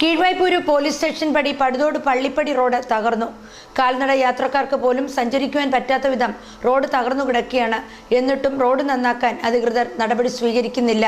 Keezhvaipur police station പടി Paduthode Pallippadi road തകർന്നു. കാൽനട യാത്രക്കാർക്ക് പോലും സഞ്ചരിക്കുവാൻ പറ്റാത്ത വിധം റോഡ് തകർന്നു കിടക്കുകയാണ്. എന്നിട്ടും റോഡ് നന്നാക്കാൻ അധികൃതർ നടപടി സ്വീകരിക്കുന്നില്ല.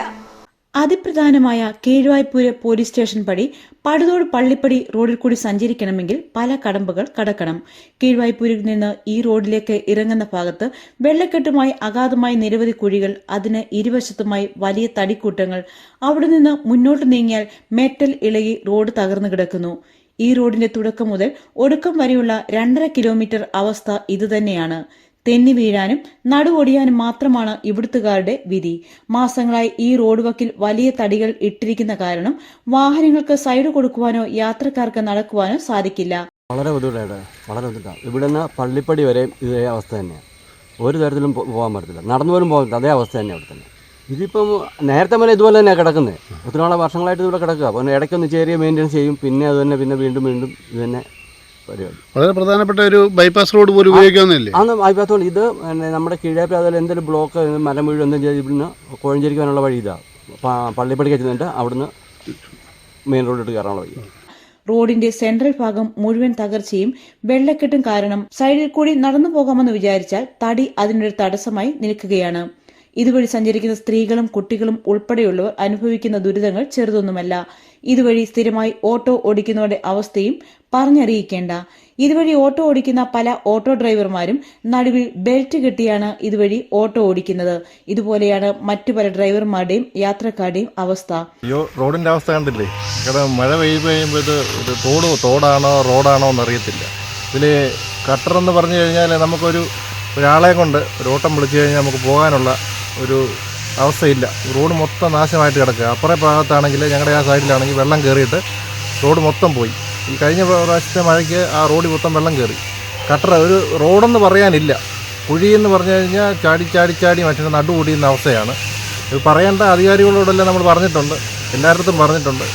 അതിപ്രധാനമായ കീഴ്വായ്പൂര് പോലീസ് സ്റ്റേഷൻ പടി പടുതോട് പള്ളിപ്പടി റോഡിൽ കൂടി സഞ്ചരിക്കണമെങ്കിൽ പല കടമ്പകൾ കടക്കണം. കീഴ്വായ്പൂരിൽ നിന്ന് ഈ റോഡിലേക്ക് ഇറങ്ങുന്ന ഭാഗത്ത് വെള്ളക്കെട്ടുമായി അഗാധമായി നിരവധി കുഴികൾ അതിന് ഇരുവശത്തുമായി വലിയ തടിക്കൂട്ടങ്ങൾ. അവിടെ നിന്ന് മുന്നോട്ട് നീങ്ങിയാൽ മെറ്റൽ ഇളകി റോഡ് തകർന്നു കിടക്കുന്നു. ഈ റോഡിന്റെ തുടക്കം മുതൽ ഒടുക്കം വരെയുള്ള രണ്ടര കിലോമീറ്റർ അവസ്ഥ ഇതുതന്നെയാണ്. തെന്നി വീഴാനും നടുവൊടിയാനും മാത്രമാണ് ഇവിടുത്തുകാരുടെ വിധി. മാസങ്ങളായി ഈ റോഡ് വക്കിൽ വലിയ തടികൾ ഇട്ടിരിക്കുന്ന കാരണം വാഹനങ്ങൾക്ക് സൈഡ് കൊടുക്കുവാനോ യാത്രക്കാർക്ക് നടക്കുവാനോ സാധിക്കില്ല. വളരെ ബുദ്ധിമുട്ടായിട്ട്. വളരെ ബുദ്ധിമുട്ടാണ് ഇവിടെ നിന്ന് പള്ളിപ്പടി വരെ ഇതേ അവസ്ഥ തന്നെയാണ് ഒരു തരത്തിലും പോകാൻ പറ്റത്തില്ല. നടന്നു പോലും പോകാൻ അതേ അവസ്ഥ തന്നെ അവിടെ തന്നെ. ഇതിപ്പം നേരത്തെ മുതലേ ഇതുപോലെ തന്നെയാണ് കിടക്കുന്നത് ഒത്തിരി നാളെ വർഷങ്ങളായിട്ട് ഇവിടെ കിടക്കുക അപ്പോൾ ഇടയ്ക്കൊന്ന് ചെറിയ മെയിന്റെനൻസ് ചെയ്യും. പിന്നെ അത് തന്നെ പിന്നെ വീണ്ടും വീണ്ടും ഇത് തന്നെ വളരെ പ്രധാനപ്പെട്ട ഒരു ബൈപ്പാസ് റോഡ് പോലും ഉപയോഗിക്കാവുന്നില്ലേ അന്ന് റോഡ് ഇത് നമ്മുടെ കീഴേപ്പ് അതുപോലെ എന്തെങ്കിലും ബ്ലോക്ക് മരം വീഴും എന്തെങ്കിലും ചെയ്ത് ഇവിടുന്ന് കോഴഞ്ചേരിക്കാനുള്ള വഴി ഇതാ. പള്ളിപ്പടിക്ക് ചെന്നിട്ട് അവിടുന്ന് മെയിൻ റോഡിലോട്ട് കയറാനുള്ള വഴി. റോഡിന്റെ സെൻട്രൽ ഭാഗം മുഴുവൻ തകർച്ചയും വെള്ളക്കെട്ടും കാരണം സൈഡിൽ കൂടി നടന്നു പോകാമെന്ന് വിചാരിച്ചാൽ തടി അതിനൊരു തടസ്സമായി നിൽക്കുകയാണ്. ഇതുവഴി സഞ്ചരിക്കുന്ന സ്ത്രീകളും കുട്ടികളും ഉൾപ്പെടെയുള്ളവർ അനുഭവിക്കുന്ന ദുരിതങ്ങൾ ചെറുതൊന്നുമല്ല. ഇതുവഴി സ്ഥിരമായി ഓട്ടോ ഓടിക്കുന്നവരുടെ അവസ്ഥയും പറഞ്ഞറിയിക്കേണ്ട. ഇതുവഴി ഓട്ടോ ഓടിക്കുന്ന പല ഓട്ടോ ഡ്രൈവർമാരും നടുവിൽ ബെൽറ്റ് കെട്ടിയാണ് ഇതുവഴി ഓട്ടോ ഓടിക്കുന്നത്. ഇതുപോലെയാണ് മറ്റു പല ഡ്രൈവർമാരുടെയും യാത്രക്കാരുടെയും അവസ്ഥ. അയ്യോ റോഡിന്റെ അവസ്ഥ കണ്ടില്ലേ? മഴ പെയ്ത് ഒരു തോടാണോ റോഡാണോ എന്നറിയത്തില്ല. ഇതിൽ കട്ടർ എന്ന് പറഞ്ഞു കഴിഞ്ഞാൽ നമുക്കൊരു ഒരാളെ കൊണ്ട് ഒരു ഓട്ടം വിളിച്ചു കഴിഞ്ഞാൽ നമുക്ക് പോകാനുള്ള ഒരു അവസ്ഥയില്ല. റോഡ് മൊത്തം നാശമായിട്ട് കിടക്കുക. അപ്പുറേ ഭാഗത്താണെങ്കിൽ ഞങ്ങളുടെ ആ സൈഡിലാണെങ്കിൽ വെള്ളം കയറിയിട്ട് റോഡ് മൊത്തം പോയി. ഈ കഴിഞ്ഞ പ്രാവശ്യത്തെ മഴയ്ക്ക് ആ റോഡ് മൊത്തം വെള്ളം കയറി കട്ടറ ഒരു റോഡെന്ന് പറയാനില്ല. കുഴിയെന്ന് പറഞ്ഞു കഴിഞ്ഞാൽ ചാടി ചാടി ചാടി മറ്റേ നടുകൂടിയുന്ന അവസ്ഥയാണ്. ഇത് പറയേണ്ട അധികാരികളോടെല്ലാം നമ്മൾ പറഞ്ഞിട്ടുണ്ട്. എല്ലായിടത്തും പറഞ്ഞിട്ടുണ്ട്.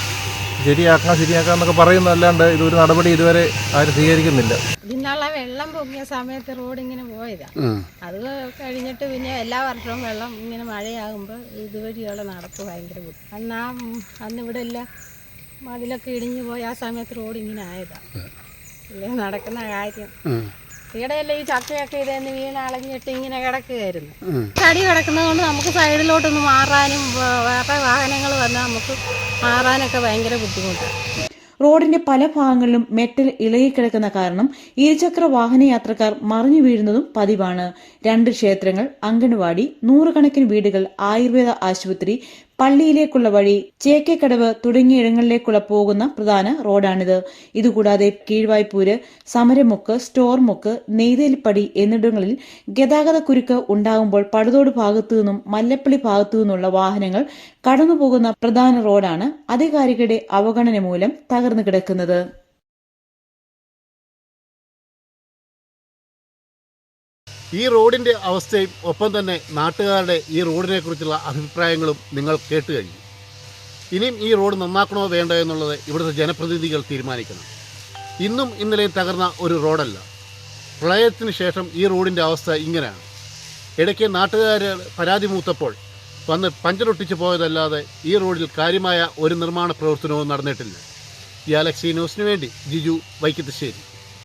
ശരിയാക്കാം ശരിയാക്കാം എന്നൊക്കെ പറയുന്നതല്ലാണ്ട് ഇതൊരു നടപടി ഇതുവരെ ആരും സ്വീകരിക്കുന്നില്ല. വെള്ളം പൊങ്ങിയ സമയത്ത് റോഡ് ഇങ്ങനെ പോയതാ. അത് കഴിഞ്ഞിട്ട് പിന്നെ എല്ലാ വർഷവും വെള്ളം ഇങ്ങനെ മഴയാകുമ്പോൾ ഇതുവഴിയുള്ള നടപ്പ് ഭയങ്കര ബുദ്ധി അന്ന് ആ അന്ന് ഇവിടെ എല്ലാം മതിലൊക്കെ ഇടിഞ്ഞു പോയി ആ സമയത്ത് റോഡ് ഇങ്ങനെ ആയതാ ഇല്ലേ നടക്കുന്ന കാര്യം. ഇവിടെയല്ലേ ഈ ചക്കയൊക്കെ ഇതേന്ന് വീണ അളഞ്ഞിട്ട് ഇങ്ങനെ കിടക്കുകയായിരുന്നു. തടി കിടക്കുന്നത് കൊണ്ട് നമുക്ക് സൈഡിലോട്ടൊന്ന് മാറാനും വേറെ വാഹനങ്ങൾ വന്നാൽ നമുക്ക് മാറാനൊക്കെ ഭയങ്കര ബുദ്ധിമുട്ടാണ് റോഡിന്റെ പല ഭാഗങ്ങളിലും മെറ്റൽ ഇളകിക്കിടക്കുന്ന കാരണം ഇരുചക്ര വാഹന യാത്രക്കാർ മറിഞ്ഞു വീഴുന്നതും പതിവാണ്. രണ്ട് ക്ഷേത്രങ്ങൾ അംഗൻവാടി നൂറുകണക്കിന് വീടുകൾ ആയുർവേദ ആശുപത്രി പള്ളിയിലേക്കുള്ള വഴി ചേക്കേക്കടവ് തുടങ്ങിയ ഇടങ്ങളിലേക്കുള്ള പോകുന്ന പ്രധാന റോഡാണിത്. ഇതുകൂടാതെ കീഴ്വായ്പൂര് സമരമുക്ക് സ്റ്റോർമുക്ക് നെയ്തേലിപ്പടി എന്നിടങ്ങളിൽ ഗതാഗത കുരുക്ക് ഉണ്ടാകുമ്പോൾ പടുതോട് ഭാഗത്തു നിന്നും മല്ലപ്പള്ളി ഭാഗത്തു നിന്നുള്ള വാഹനങ്ങൾ കടന്നുപോകുന്ന പ്രധാന റോഡാണ് അധികാരികളുടെ അവഗണന മൂലം തകർന്നു കിടക്കുന്നത്. ഈ റോഡിന്റെ അവസ്ഥയും ഒപ്പം തന്നെ നാട്ടുകാരുടെ ഈ റോഡിനെ കുറിച്ചുള്ള അഭിപ്രായങ്ങളും നിങ്ങൾ കേട്ട് കഴിഞ്ഞു. ഇനിയും ഈ റോഡ് നന്നാക്കണോ വേണ്ടോ എന്നുള്ളത് ഇവിടുത്തെ ജനപ്രതിനിധികൾ തീരുമാനിക്കണം. ഇന്നും ഇന്നലെയും തകർന്ന ഒരു റോഡല്ല. പ്രളയത്തിന് ശേഷം ഈ റോഡിന്റെ അവസ്ഥ ഇങ്ങനെയാണ്. ഇടയ്ക്ക് നാട്ടുകാർ പരാതി മൂത്തപ്പോൾ വന്ന് പഞ്ചറൊട്ടിച്ച് പോയതല്ലാതെ ഈ റോഡിൽ കാര്യമായ ഒരു നിർമ്മാണ പ്രവർത്തനവും നടന്നിട്ടില്ല. ഈ ന്യൂസിന് വേണ്ടി ജിജു വൈക്കത്തശ്ശേരി.